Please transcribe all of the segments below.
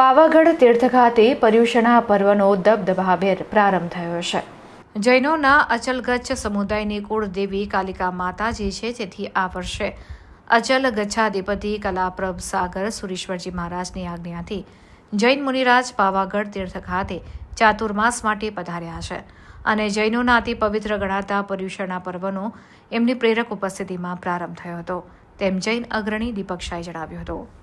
પાવાગઢ તીર્થ ખાતે પર્યુષણા પર્વનો દબદબાભેર પ્રારંભ થયો છે. જૈનોના અચલગચ્છ સમુદાયની કુળદેવી કાલિકા માતાજી છે તેથી આ વર્ષે અચલ ગચ્છાધિપતિ કલાપ્રભ સાગર સુરેશ્વરજી મહારાજની આજ્ઞાથી જૈન મુનિરાજ પાવાગઢ તીર્થ ખાતે ચાતુર્માસ માટે પધાર્યા છે અને જૈનોના અતિ પવિત્ર ગણાતા પર્યુષણા પર્વનો એમની પ્રેરક ઉપસ્થિતિમાં પ્રારંભ થયો હતો. તેમ જૈન અગ્રણી દીપક શાહે જણાવ્યું હતું.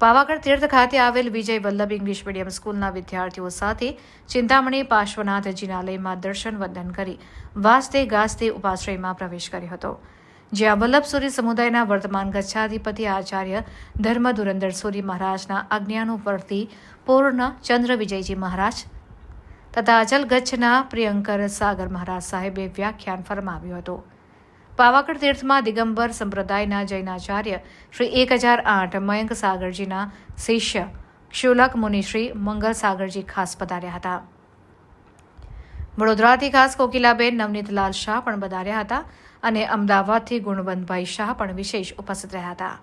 પાવાગઢ તીર્થ ખાતે આવેલ વિજય વલ્લભ ઇંગ્લિશ મીડિયમ સ્કૂલના વિદ્યાર્થીઓ સાથે ચિંતામણી પાર્શ્વનાથ જિનાલયમાં દર્શન વંદન કરી વાસ્તે ગાસ્તે ઉપાશ્રયમાં પ્રવેશ કર્યો હતો, જ્યાં વલ્લભ સુરી સમુદાયના વર્તમાન ગચ્છાધિપતિ આચાર્ય ધર્મ ધુરંદર સુરી મહારાજના આજ્ઞાનુવર્તી પૂર્ણ ચંદ્ર વિજયજી મહારાજ તથા અચલ ગચ્છના પ્રિયંકર સાગર મહારાજ સાહેબે વ્યાખ્યાન ફરમાવ્યું હતું. પાવાગઢ તીર્થમાં દિગંબર સંપ્રદાયના જૈનાચાર્ય શ્રી એક હજાર આઠ મયંક સાગરજીના શિષ્ય ક્ષુલક મુનિ શ્રી મંગલ સાગરજી ખાસ પધાર્યા હતા. વડોદરાથી ખાસ કોકિલાબેન નવનીતલાલ શાહ પણ પધાર્યા હતા અને અમદાવાદથી ગુણવંતભાઈ શાહ પણ વિશેષ ઉપસ્થિત રહ્યા હતા.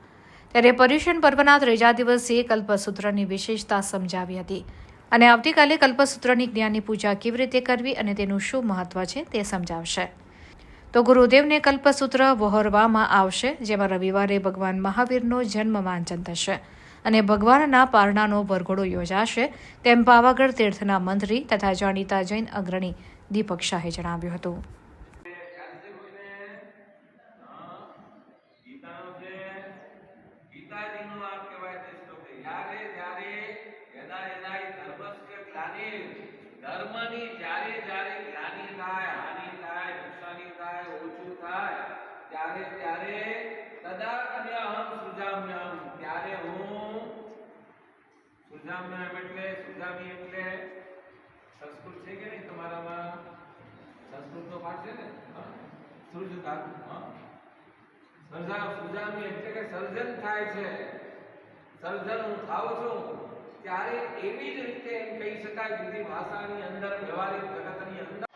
ત્યારે પર્યુષણ પર્વના ત્રીજા દિવસે કલ્પસૂત્રની વિશેષતા સમજાવી હતી અને આવતીકાલે કલ્પસૂત્રની જ્ઞાનની પૂજા કેવી રીતે કરવી અને તેનું શું મહત્વ છે તે સમજાવશે. તો ગુરુદેવને કલ્પસૂત્ર વહોરવામાં આવશે, જેમાં રવિવારે ભગવાન મહાવીરનો જન્મ વાંચન થશે. અને ભગવાનના પારણાનો વરઘોડો યોજાશે, તેમ પાવાગઢ તીર્થના મંત્રી તથા જાણીતા જૈન અગ્રણી દીપક શાહે જણાવ્યું હતું. ગ્લાનિ ધર્મની જ્યારે જ્યારે જ્ઞાની થાય, હાનિ થાય, નુકસાની થાય, ઓછું થાય, ત્યારે ત્યારે તદા અન્યહમ સુજામ્યહમ ત્યારે હું સુજામ્યહમ એટલે, સુજામી એટલે સંસ્કૃત છે કે નહીં તમારામાં? સંસ્કૃતનો પાઠ છે ને? સૃજ ધાતુ સર્જા, સુજામી એટલે કે સર્જન થાય છે. સર્જન હું થાઉં છું. ત્યારે એવી જ રીતે એમ કહી શકાય બીજી ભાષાની અંદર વ્યવહારિક જગતની અંદર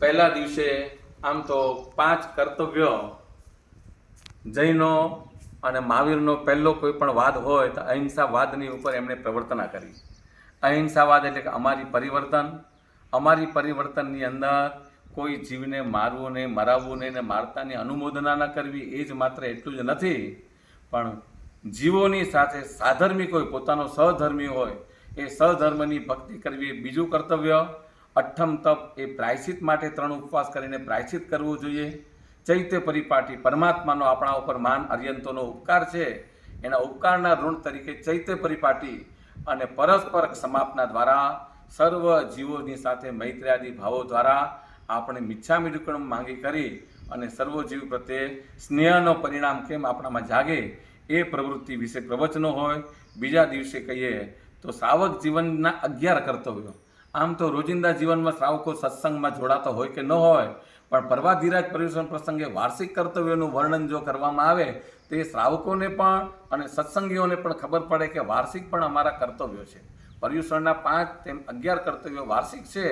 પહેલા દિવસે આમ તો પાંચ કર્તવ્ય, જૈનો અને મહાવીરનો પહેલો કોઈ પણ વાદ હોય તો અહિંસાવાદની ઉપર એમણે પ્રવર્તના કરી. અહિંસાવાદ એટલે કે અમારી પરિવર્તન. અમારી પરિવર્તનની અંદર કોઈ જીવને મારવું નહીં, મરાવવું નહીં ને મારતાની અનુમોદના ન કરવી, એ જ માત્ર એટલું જ નથી. પણ જીવોની સાથે સાધર્મી કોઈ, પોતાનો સહધર્મી હોય, એ સહધર્મની ભક્તિ કરવી એ બીજું કર્તવ્ય. અઠ્ઠમ તપ એ પ્રાયશ્ચિત માટે ત્રણ ઉપવાસ કરીને પ્રાયશ્ચિત કરવું જોઈએ. ચૈત્ય પરિપાટી પરમાત્માનો આપણા ઉપર માન અર્યંતોનો ઉપકાર છે. એના ઉપકારના ઋણ તરીકે ચૈત્ય પરિપાટી અને પરસ્પર સમાપના દ્વારા સર્વ જીવોની સાથે મૈત્ર્યાદી ભાવો દ્વારા આપણે મિચ્છામી દુક્કડમ માંગી કરી અને સર્વ જીવ પ્રત્યે સ્નેહનો પરિણામ કેમ આપણામાં જાગે એ પ્રવૃત્તિ વિશે પ્રવચનો હોય. બીજા દિવસે કહીએ તો શ્રાવક જીવનના અગિયાર કર્તવ્યો. આમ તો રોજિંદા જીવનમાં શ્રાવકો સત્સંગમાં જોડાતો હોય કે ન હોય, પણ પર્વાધિરાજ પર્યુષણ પ્રસંગે વાર્ષિક કર્તવ્યોનું વર્ણન જો કરવામાં આવે, તો એ શ્રાવકોને પણ અને સત્સંગીઓને પણ ખબર પડે કે વાર્ષિક પણ અમારા કર્તવ્યો છે. પર્યુષણના પાંચ તેમ અગિયાર કર્તવ્યો વાર્ષિક છે.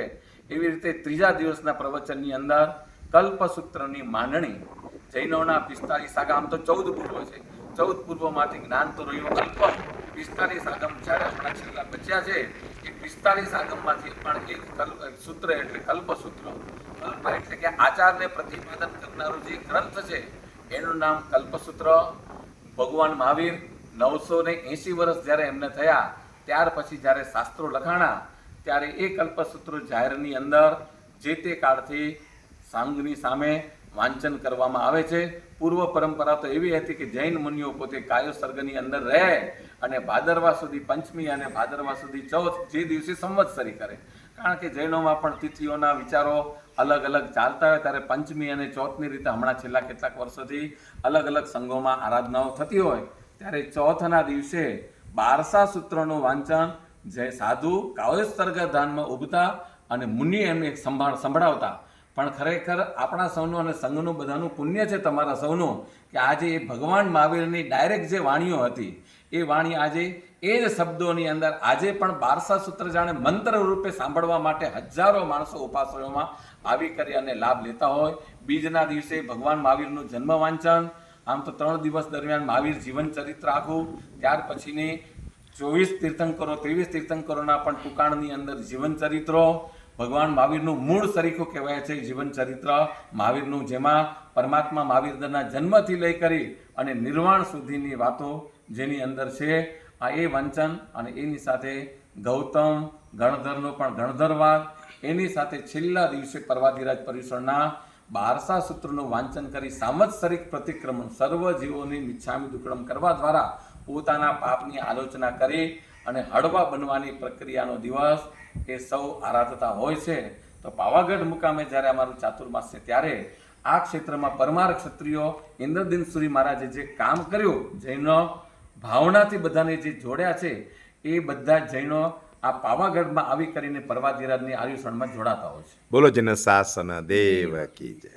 એવી રીતે ત્રીજા દિવસના પ્રવચનની અંદર કલ્પસૂત્રની માંડણી, જૈનોના પિસ્તાલીસ આગા આમ તો ચૌદ પૂર્વ છે. ચૌદ પૂર્વમાંથી જ્ઞાન તો રહ્યું કલ્પ પિસ્તાલીસ આગમ જ્યારે આપણા છેલ્લા બચ્યા છે પિસ્તાલીસ આગમમાંથી પણ એક કલ્પ સૂત્ર એટલે કલ્પસૂત્ર, કલ્પ એટલે કે આચારને પ્રતિપાદન કરનારો જે ગ્રંથ છે, એનું નામ કલ્પસૂત્ર. ભગવાન મહાવીર નવસો ને એંસી વર્ષ જ્યારે એમને થયા, ત્યાર પછી જ્યારે શાસ્ત્રો લખાણા, ત્યારે એ કલ્પસૂત્ર જાહેરની અંદર જે તે કાળથી સાંગની સામે વાંચન કરવામાં આવે છે. પૂર્વ પરંપરા તો એવી હતી કે જૈન મુનિઓ પોતે કાયો સર્ગની અંદર રહે અને ભાદરવા સુધી પંચમી અને ભાદરવા સુધી ચૌથ જે દિવસે સંવત્સરી કરે. કારણ કે જૈનોમાં પણ તિથિઓના વિચારો અલગ અલગ ચાલતા હોય ત્યારે પંચમી અને ચોથની રીતે હમણાં છેલ્લા કેટલાક વર્ષોથી અલગ અલગ સંઘોમાં આરાધનાઓ થતી હોય. ત્યારે ચોથના દિવસે બારસા સૂત્રોનું વાંચન જે સાધુ કાવ્યસર્ગ ધાનમાં ઉભતા અને મુનિ એમને સંભાળ સંભળાવતા પણ ખરેખર આપણા સૌનું અને સંઘનું બધાનું પુણ્ય છે તમારા સૌનું કે આજે એ ભગવાન મહાવીરની ડાયરેક્ટ જે વાણીઓ હતી, એ વાણી આજે એ જ શબ્દોની અંદર આજે પણ બારસા સૂત્ર જાણે મંત્ર રૂપે સાંભળવા માટે હજારો માણસો ઉપાસનોમાં આવી કરી અને લાભ લેતા હોય. બીજના દિવસે ભગવાન મહાવીરનું જન્મ વાંચન આમ તો ત્રણ દિવસ દરમિયાન મહાવીર જીવન ચરિત્ર આખું. ત્યાર પછીની ચોવીસ તીર્થંકરો, ત્રેવીસ તીર્થંકરોના પણ ટુકાણની અંદર જીવન ચરિત્રો. ભગવાન મહાવીરનું મૂળ સરીખું કહેવાય છે, જીવન ચરિત્ર મહાવીરનું, જેમાં પરમાત્મા મહાવીરના જન્મથી લઈ કરી અને નિર્વાણ સુધીની વાતો જેની અંદર છે, આ એ વાંચન અને એની સાથે ગૌતમ ગણધરનો પણ ગણધરવાદ, એની સાથે છેલ્લા દિવસે પર્વાધિરાજ પરિસરના બારસા સૂત્રનું વાંચન કરી સામત્સરિક પ્રતિક્રમણ સર્વ જીવોની મિચ્છામી દુકડમ કરવા દ્વારા પોતાના પાપની આલોચના કરી અને હળવા બનવાની પ્રક્રિયાનો દિવસ એ સૌ આરાધતા હોય છે. તો પાવાગઢ મુકામે જ્યારે અમારું ચાતુર્માસ છે ત્યારે આ ક્ષેત્રમાં પરમાર ક્ષત્રિયો ઇન્દ્રદિન સુરી મહારાજે જે કામ કર્યું, જૈનો ભાવનાથી બધાને જે જોડ્યા છે, એ બધા જૈનો આ પાવાગઢમાં આવી કરીને પર્વાધિરાજની આયુષણમાં જોડાતા હોય છે. બોલો જેને શાસન દેવ કી જય.